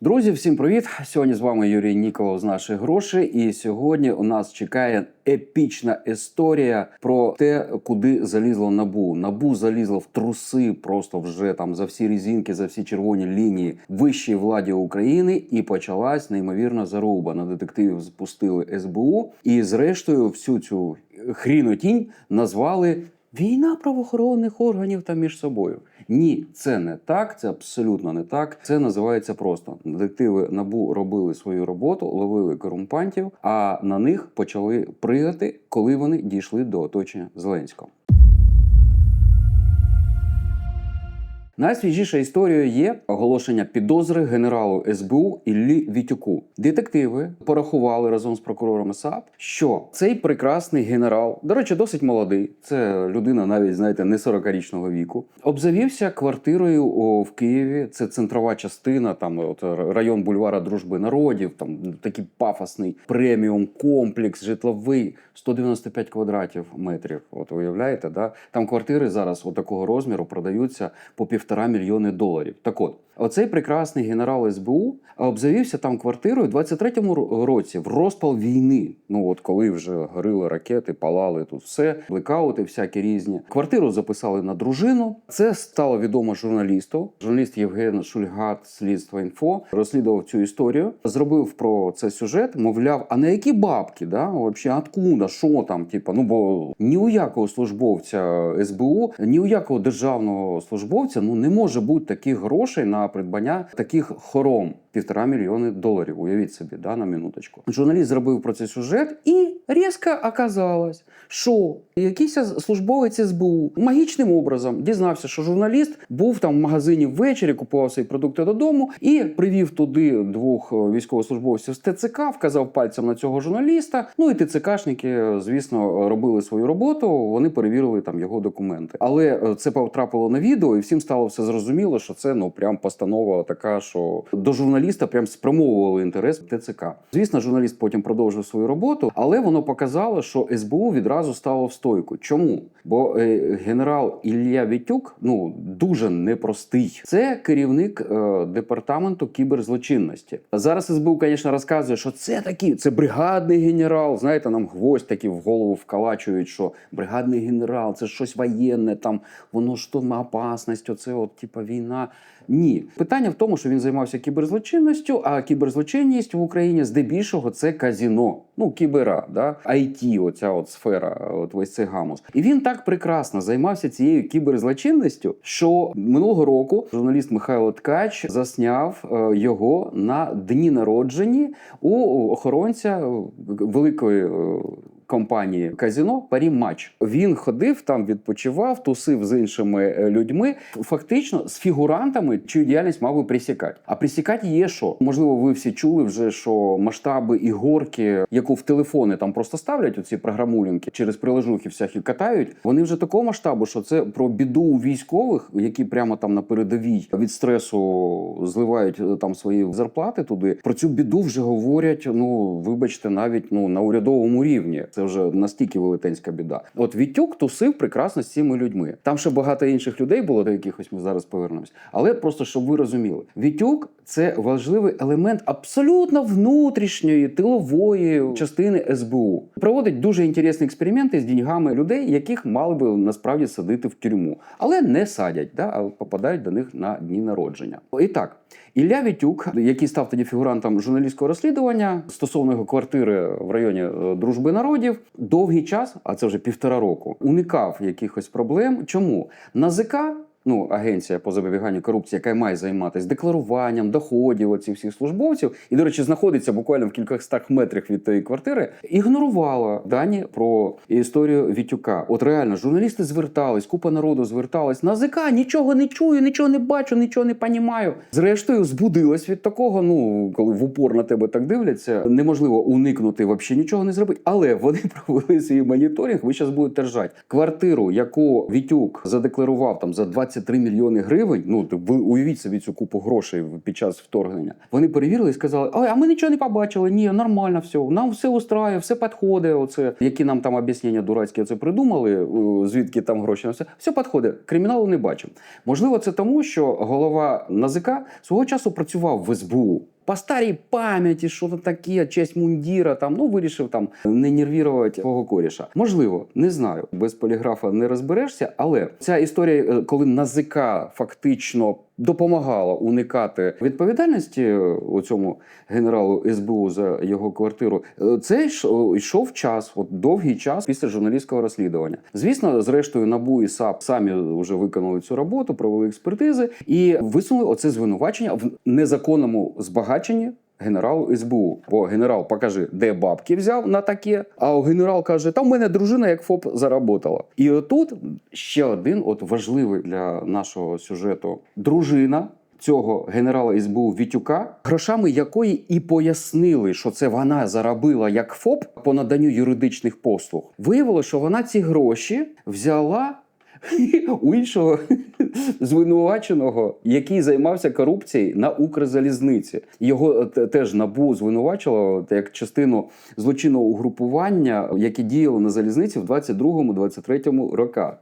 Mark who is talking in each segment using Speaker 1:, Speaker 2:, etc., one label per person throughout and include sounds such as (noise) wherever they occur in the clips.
Speaker 1: Друзі, всім привіт! Сьогодні з вами Юрій Ніколов з наших грошей. І сьогодні у нас чекає епічна історія про те, куди залізло набу. Набу залізло в труси, просто вже там за всі різинки, за всі червоні лінії вищій владі України. І почалась неймовірна заруба. На детективів запустили СБУ, і зрештою всю цю хрінотінь назвали. Війна правоохоронних органів та між собою. Ні, це не так, це абсолютно не так. Це називається просто. Детективи набу робили свою роботу, ловили корумпантів, а на них почали пригати, коли вони дійшли до оточення Зеленського. Найсвіжіша історія є оголошення підозри генералу СБУ Іллі Вітюку. Детективи порахували разом з прокурорами САП, що цей прекрасний генерал, до речі, досить молодий. Це людина, навіть знаєте, не 40-річного віку. Обзавівся квартирою в Києві. Це центрова частина, там от район бульвара Дружби народів. Там такий пафосний преміум комплекс житловий 195 квадратів метрів. От уявляєте, да? Там квартири зараз от такого розміру продаються по півтора мільйони доларів. Так от, оцей прекрасний генерал СБУ обзавівся там квартирою в 23-му році в розпал війни. Ну от коли вже горили ракети, палали тут все, блекаути всякі різні. Квартиру записали на дружину. Це стало відомо журналісту. Журналіст Євген Шульгат, слідство інфо, розслідував цю історію. Зробив про це сюжет. Мовляв, а на які бабки? Да? Вообще, откуда, що там? Типа, ну бо ні у якого службовця СБУ, ні у якого державного службовця ну не може бути таких грошей на придбання таких хором. Півтора мільйони доларів. Уявіть собі, да, на минуточку. Журналіст зробив про цей сюжет, і різко оказалось, що якийсь службовець СБУ магічним образом дізнався, що журналіст був там в магазині ввечері, купував свої продукти додому і привів туди двох військовослужбовців з ТЦК, вказав пальцем на цього журналіста. Ну і ТЦКшники, звісно, робили свою роботу. Вони перевірили там його документи. Але е, це потрапило на відео, і всім стало все зрозуміло, що це ну прям постанова така, що до журналіста прям спрямовували інтерес ТЦК. Звісно, журналіст потім продовжив свою роботу, але воно показало, що СБУ відразу стало в стойку. Чому? Бо е, генерал Ілля Вітюк ну дуже непростий. Це керівник е, департаменту кіберзлочинності. Зараз СБУ, звісно, розказує, що це такий, це бригадний генерал. Знаєте, нам гвоздь такі в голову вкалачують, що бригадний генерал це щось воєнне, там воно ж то на опасність, оце от типа війна. Ні, питання в тому, що він займався кіберзлочинністю, а кіберзлочинність в Україні здебільшого це казіно. Ну, кібера, да? IT, оця от сфера, от весь цей гамус. І він так прекрасно займався цією кіберзлочинністю, що минулого року журналіст Михайло Ткач засняв е, його на дні народжені у охоронця е, великої. Компанії казіно Парі Матч. Він ходив там, відпочивав, тусив з іншими е, людьми. Фактично з фігурантами, чию діяльність мав би присікати. А присікати є що? Можливо, ви всі чули вже, що масштаби ігорки, яку в телефони там просто ставлять оці програмулінки через приложухи всякі катають. Вони вже такого масштабу, що це про біду у військових, які прямо там на передовій від стресу зливають е, там свої зарплати туди. Про цю біду вже говорять. Ну вибачте, навіть ну на урядовому рівні. Це вже настільки велетенська біда. От Вітюк тусив прекрасно з цими людьми. Там ще багато інших людей було, до якихось ми зараз повернемось. Але просто щоб ви розуміли, Вітюк це важливий елемент абсолютно внутрішньої тилової частини СБУ. Проводить дуже інтересні експерименти з деньгами людей, яких мали би насправді садити в тюрму, але не садять, да, а попадають до них на дні народження. І так. Ілля Вітюк, який став тоді фігурантом журналістського розслідування стосовно його квартири в районі е, Дружби народів, довгий час, а це вже півтора року, уникав якихось проблем. Чому НАЗК, ну агенція по запобіганню корупції, яка має займатися декларуванням доходів оцих всіх службовців, і до речі, знаходиться буквально в кількох метрах від тої квартири, ігнорувала дані про історію Вітюка. От реально журналісти звертались, купа народу зверталась. НАЗК нічого не чую, нічого не бачу, нічого не понімаю. Зрештою, збудилась від такого. Ну коли в упор на тебе так дивляться, неможливо уникнути взагалі нічого не зробити. Але вони (laughs) провели свій моніторинг. Ви зараз будете ржати. Квартиру, яку Вітюк задекларував там за 20 23 мільйони гривень. Ну ви уявіть собі цю купу грошей під час вторгнення. Вони перевірили і сказали: а ми нічого не побачили. Ні, нормально все. Нам все устраює, все підходить. Оце які нам там об'яснення дурацькі це придумали. Звідки там гроші на все, все підходить. Криміналу не бачимо. Можливо, це тому, що голова НАЗК свого часу працював в СБУ. По старій пам'яті, що то таке, честь мундіра, там ну вирішив там не нервірувати свого коріша. Можливо, не знаю. Без поліграфа не розберешся, але ця історія, е, коли НАЗК фактично допомагала уникати відповідальності у цьому генералу СБУ за його квартиру. е, Це йшов час, от довгий час після журналістського розслідування. Звісно, зрештою НАБУ і САП самі вже виконали цю роботу, провели експертизи і висунули оце звинувачення в незаконному збагаченні. Генералу СБУ, бо генерал покажи, де бабки взяв на таке. А генерал каже: там в мене дружина як ФОП заработала. І отут ще один, от важливий для нашого сюжету, дружина. Цього генерала СБУ Вітюка, грошами якої і пояснили, що це вона заробила як ФОП по наданню юридичних послуг. Виявилося, що вона ці гроші взяла у іншого звинуваченого, який займався корупцією на Укрзалізниці. Його е, теж набу звинувачило як частину злочинного угрупування, яке діяло на залізниці в 22-23 роках.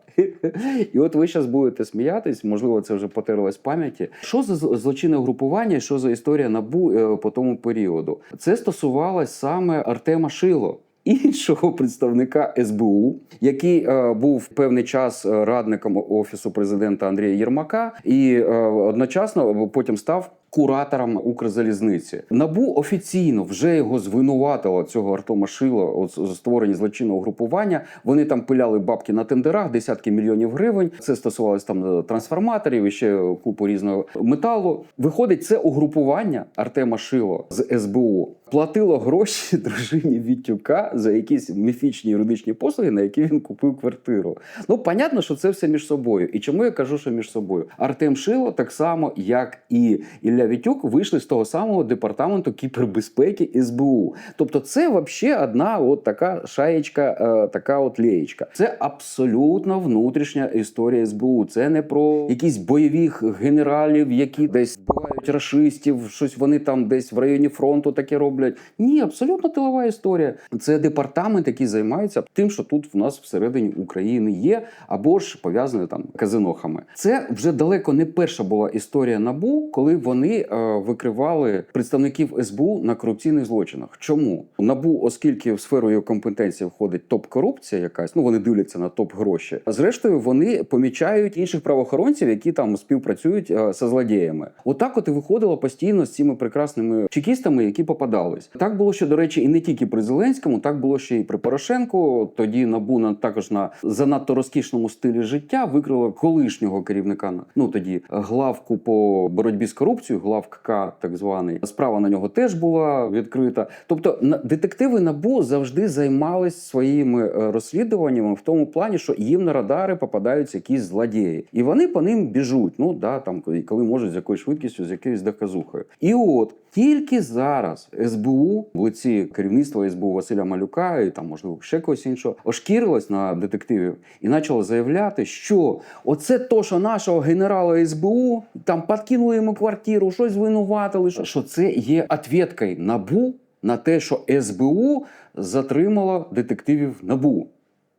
Speaker 1: І от ви зараз будете сміятись, можливо, це вже потерлось пам'яті. Що за злочинне угрупування, що за історія набу е, по тому періоду? Це стосувалось саме Артема Шило. Іншого представника СБУ, який е, був певний час е, радником офісу президента Андрія Єрмака, і е, одночасно потім став куратором Укрзалізниці. Набу офіційно вже його звинуватило цього Артема Шила от з створенні злочинного групування. Вони там пиляли бабки на тендерах, десятки мільйонів гривень. Це стосувалось там е, трансформаторів і ще купу різного металу. Виходить, це угрупування Артема Шило з СБУ платило гроші (laughs) дружині Вітюка за якісь міфічні юридичні послуги, на які він купив квартиру. Ну, понятно, що це все між собою. І чому я кажу, що між собою? Артем Шило, так само, як і Ілля Вітюк, вийшли з того самого департаменту кібербезпеки СБУ. Тобто, це взагалі одна от така шаєчка, е, така от леєчка. Це абсолютно внутрішня історія СБУ. Це не про якісь бойових генералів, які десь вбивають рашистів, щось вони там десь в районі фронту таке роблять. Ні, абсолютно тилова історія. Це департамент, який займається тим, що тут в нас всередині України є, або ж пов'язане там казинохами. Це вже далеко не перша була історія набу, коли вони е, викривали представників СБУ на корупційних злочинах. Чому набу, оскільки в сферу його компетенції входить топ-корупція, якась ну вони дивляться на топ гроші. А зрештою вони помічають інших правоохоронців, які там співпрацюють е, зі злодіями. Отак, от і виходило постійно з цими прекрасними чекістами, які попадались. Так було ще до речі, і не тільки при Зеленському, так було ще і при Порошенку. Тоді набу на також на занадто розкішному стилі життя викрило колишнього керівника ну тоді главку по боротьбі з корупцією, главка так званий. Справа на нього теж була відкрита. Тобто, детективи набу завжди займались своїми е, розслідуваннями в тому плані, що їм на радари попадаються якісь злодії, і вони по ним біжуть. Ну да, там коли можуть з якоюсь швидкістю, з якоюсь доказухою. І от тільки зараз СБУ в лиці керівництва СБУ Василя Малюка і там, можливо, ще когось іншого, ошкірилось на детективів і почало заявляти, що оце то, що нашого генерала СБУ там підкинули йому квартиру, щось звинуватили, що, що це є ответкою набу на те, що СБУ затримала детективів набу.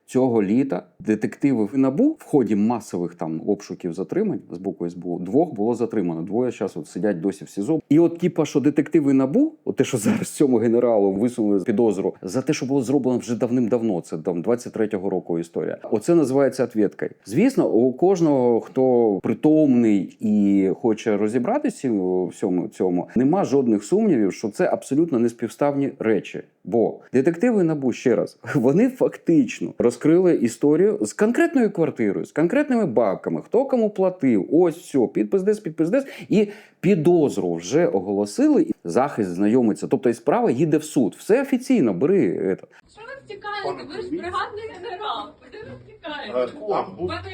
Speaker 1: Цього літа детективи в НАБУ в ході масових там обшуків затримань з боку СБУ двох було затримано. Двоє зараз от сидять досі в СІЗО. І от, типа, що детективи НАБУ, от те, що зараз цьому генералу висунули підозру за те, що було зроблено вже давним-давно. Це там 23-го року історія. Оце називається ответкою. Звісно, у кожного, хто притомний і хоче розібратися у всьому цьому, нема жодних сумнівів, що це абсолютно неспівставні речі. Бо детективи НАБУ ще раз (laughs) вони фактично розкрили історію з конкретною квартирою, з конкретними бабками, хто кому платив. Ось все, підпис десь, підпис десь. І підозру вже оголосили. і Захист знайомиться. Тобто і справа їде в суд. Все офіційно. Бери это.
Speaker 2: Що ви втікаєте? Ви ж бригадний генерал. Куди ви втікаєте?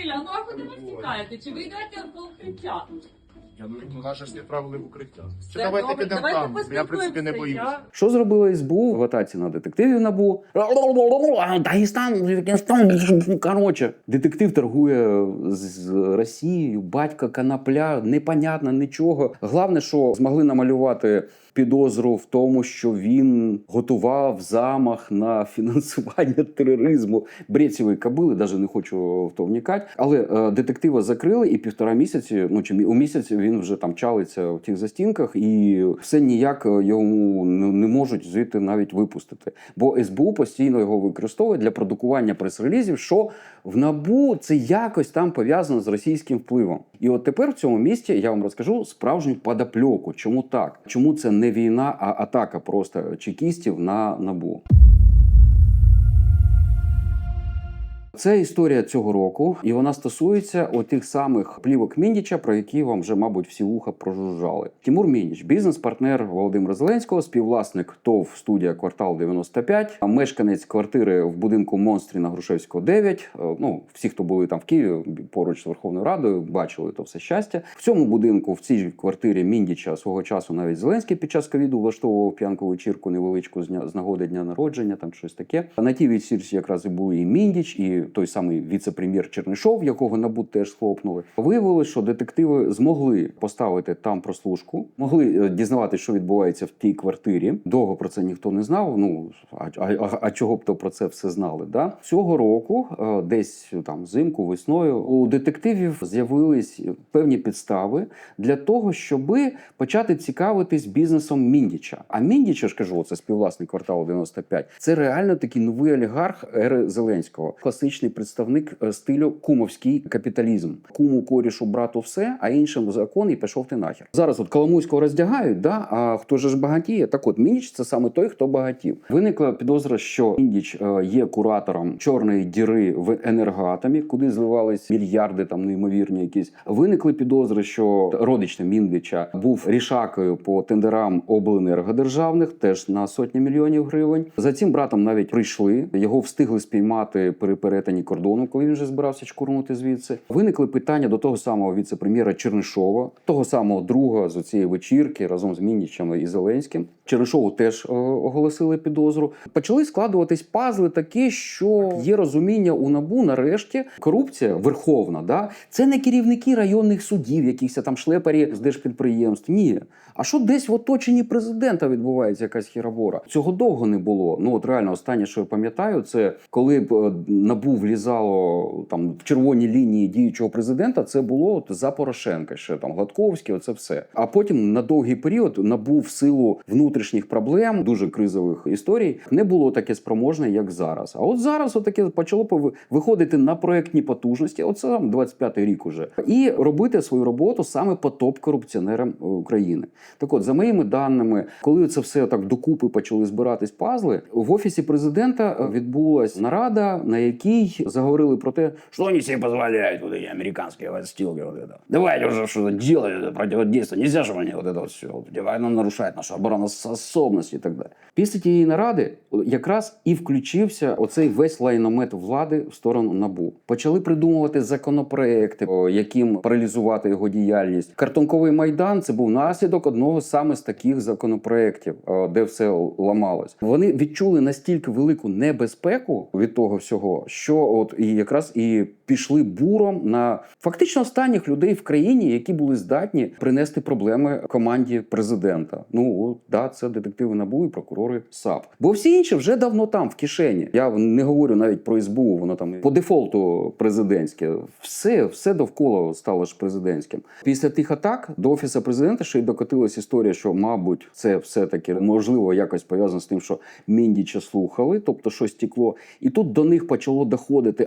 Speaker 2: Ілля, ну а куди ви втікаєте? Чи ви йдете по укриття?
Speaker 3: Я ну, ну нас же ж відправили в укриття. Чи
Speaker 2: Все,
Speaker 3: давайте
Speaker 2: добре,
Speaker 3: підемо
Speaker 2: давайте
Speaker 3: там? Я в принципі не
Speaker 2: боюся.
Speaker 3: боюсь.
Speaker 1: Що зробила СБУ в атаці на детективів НАБУ? Дагестан, Дагестан. Коротше, детектив торгує з Росією, батька конопля, непонятно нічого. Головне, що змогли намалювати підозру в тому, що він готував замах на фінансування тероризму. Брецівої кабили, навіть не хочу в то вникати. Але е, детектива закрили, і півтора місяці, ну чи у місяць він вже там чалиться в тих застінках, і все ніяк йому не, можуть звідти навіть випустити. Бо СБУ постійно його використовує для продукування прес-релізів, що в набу це якось там пов'язано з російським впливом. І от тепер в цьому місті я вам розкажу справжню подопльоку. Чому так? Чому це війна, а атака просто чекістів на набу? Це історія цього року, і вона стосується отих самих плівок Міндіча, про які вам вже, мабуть, всі вуха прожужжали. Тимур Міндіч, бізнес-партнер Володимира Зеленського, співвласник ТОВ студія Квартал 95, а мешканець квартири в будинку Монстрі на Грушевського 9. Е, Ну, всі, хто були там в Києві поруч з Верховною Радою, бачили то все щастя. В цьому будинку, в цій квартирі Міндіча свого часу навіть Зеленський під час ковіду влаштовував п'янку вечірку невеличку з нагоди дня народження, там щось таке. На тій вечірці якраз і були і Міндіч, і той самий віце-прем'єр Чернишов, якого НАБУ теж схлопнули. Виявилося, що детективи змогли поставити там прослушку, могли е, дізнаватися, що відбувається в тій квартирі. Довго про це ніхто не знав. Ну а, а, а, чого б то про це все знали? Да? Цього року, е, десь там взимку, весною, у детективів з'явились певні підстави для того, щоби почати цікавитись бізнесом Міндіча. А Міндіча ж кажу, це співвласник кварталу 95, Це реально такий новий олігарх ери Зеленського, класичний представник е, стилю кумовський капіталізм. Куму корішу брату все, а іншим закон і пішов ти нахер. Зараз от Коломойського роздягають, да? а хто ж багатіє? Так от Міндіч це саме той, хто багатів. Виникла підозра, що Міндіч е, є куратором чорної діри в енергоатомі, куди зливались мільярди там неймовірні якісь. Виникли підозри, що родич Міндича був рішакою по тендерам обленергодержавних, теж на сотні мільйонів гривень. За цим братом навіть прийшли. Його встигли спіймати при перетині кордону, коли він вже збирався чкурнути звідси. Виникли питання до того самого віце-прем'єра Чернишова, того самого друга з цієї вечірки разом з Мінічем і Зеленським. Чернишову теж е, оголосили підозру. Почали складуватись пазли такі, що є розуміння у набу нарешті. Корупція верховна, да це не керівники районних судів, якихось там шлепарі з держпідприємств. Ні. А що десь в оточенні президента відбувається якась хіробора? Цього довго не було. Ну от реально, останнє, що я пам'ятаю, це коли б е, набу влізало там в червоні лінії діючого президента. Це було от за Порошенка, ще там Гладковський, оце все. А потім на довгий період набу в силу внутрішніх проблем, дуже кризових історій, не було таке спроможне, як зараз. А от зараз отаке почало виходити на проектні потужності. Оце там 25-й рік уже, і робити свою роботу саме по топ-корупціонерам е, України. Так от, за моїми даними, коли це все так докупи почали збиратись пазли, в офісі президента е, відбулася нарада, на якій заговорили про те, що вони собі дозволяють вот эти американські відстілки. Вот это. Давайте вже щось делать, противодействие. Нельзя ж вони вот это вот все. Вона нарушає нашу обороноспособність і так далі. Після тієї наради якраз і включився оцей весь лайномет влади в сторону набу. Почали придумувати законопроекти, о, яким паралізувати його діяльність. Картонковий майдан це був наслідок одного саме з таких законопроєктів, о, де все ламалось. Вони відчули настільки велику небезпеку від того всього, що от і якраз і пішли буром на фактично останніх людей в країні, які були здатні принести проблеми команді президента. Ну от, да, це детективи НАБУ і прокурори САП. Бо всі інші вже давно там в кишені. Я не говорю навіть про СБУ, воно там по дефолту президентське. Все, все довкола стало ж президентським. Після тих атак до офісу президента ще й докотилась історія, що, мабуть, це все таки можливо якось пов'язано з тим, що Міндіча слухали, тобто щось тікло. І тут до них почало доходити: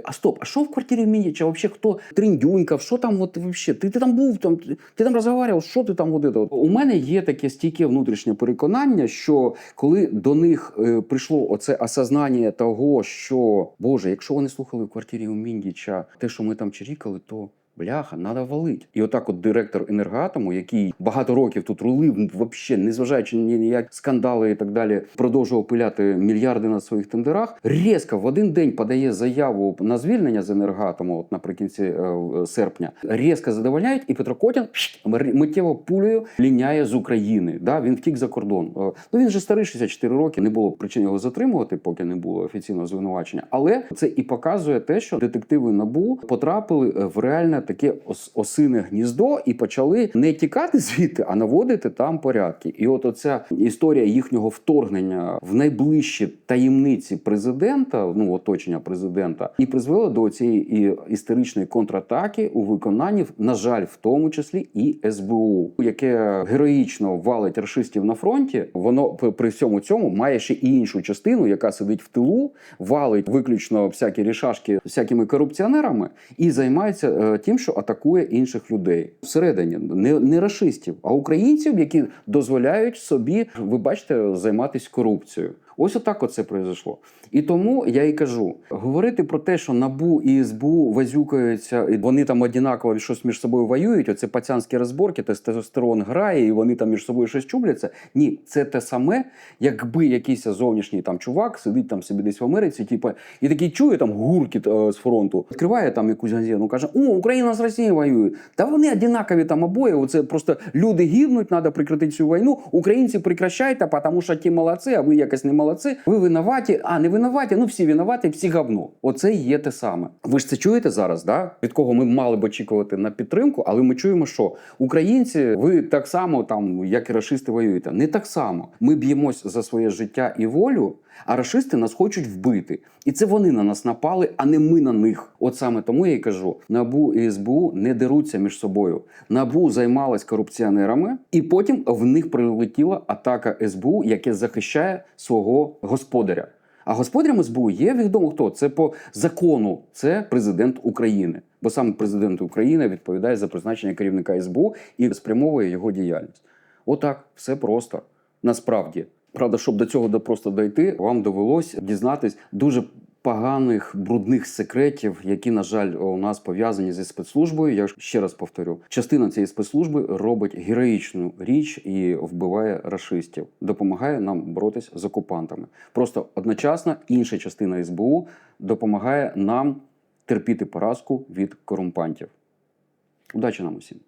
Speaker 1: а стоп, а що в квартирі Міндіча? Взагалі хто триндюнькав? Що там? От вообще? Ти, ти там був там? Ти там розговаривав. Що ти там? От, от. У мене є таке стійке внутрішнє переконання, що коли до них е, прийшло оце осознання того, що Боже, якщо вони слухали в квартирі у Міндіча те, що ми там чирікали, то Бляха, треба валить. І отак, от директор енергоатому, який багато років тут рулив, взагалі, незважаючи ні ніякі скандали і так далі, продовжував пиляти мільярди на своїх тендерах. Різко в один день подає заяву на звільнення з енергоатому, от наприкінці е, серпня. Різко задовольняють, і Петро Котін миттєво пулею ліняє з України. Да, він втік за кордон. Е, Ну він же старий 64 роки. Не було причин його затримувати, поки не було офіційного звинувачення. Але це і показує те, що детективи набу потрапили е, в реальне таке осине гніздо і почали не тікати звідти, а наводити там порядки. І от оця історія їхнього вторгнення в найближчі таємниці президента, ну оточення президента, і призвела до цієї і історичної контратаки у виконанні, на жаль, в тому числі і СБУ, яке героїчно валить рашистів на фронті. Воно при всьому цьому має ще і іншу частину, яка сидить в тилу, валить виключно всякі рішашки всякими корупціонерами і займається е, тим, що атакує інших людей всередині, не, не расистів, а українців, які дозволяють собі, ви бачите, займатися корупцією. Ось отак оце произошло. І тому я і кажу: говорити про те, що набу і СБУ вазюкаються, і вони там однаково щось між собою воюють. Оце пацянські розборки, тестостерон грає, і вони там між собою щось чубляться. Ні, це те саме, якби якийсь зовнішній там чувак сидить там собі десь в Америці, типу, і такий чує там гуркіт е, з фронту, відкриває там якусь газету, каже: О, Україна з Росією воює. Та вони однакові там обоє. Оце просто люди гибнуть, треба прекратити цю війну. Українці прекращайте, тому що ті молодці, а ви якось не молодці. Ви винуваті, а не винуваті. Ну всі винуваті, всі говно. Оце і є те саме. Ви ж це чуєте зараз, да? від кого ми мали б очікувати на підтримку, але ми чуємо, що українці, ви так само там, як і рашисти, воюєте. Не так само. Ми б'ємось за своє життя і волю. А рашисти нас хочуть вбити, і це вони на нас напали, а не ми на них. От саме тому я й кажу: набу і СБУ не деруться між собою. Набу займалась корупціонерами, і потім в них прилетіла атака СБУ, яке захищає свого господаря. А господарем СБУ є відомо хто. Це по закону. Це президент України. Бо саме президент України відповідає за призначення керівника СБУ і спрямовує його діяльність. Отак, все просто. Насправді. Правда, щоб до цього просто дойти, вам довелось дізнатись дуже поганих брудних секретів, які, на жаль, у нас пов'язані зі спецслужбою. Я ще раз повторю: частина цієї спецслужби робить героїчну річ і вбиває рашистів, допомагає нам боротись з окупантами. Просто одночасно інша частина СБУ допомагає нам терпіти поразку від корумпантів. Удачі нам усім!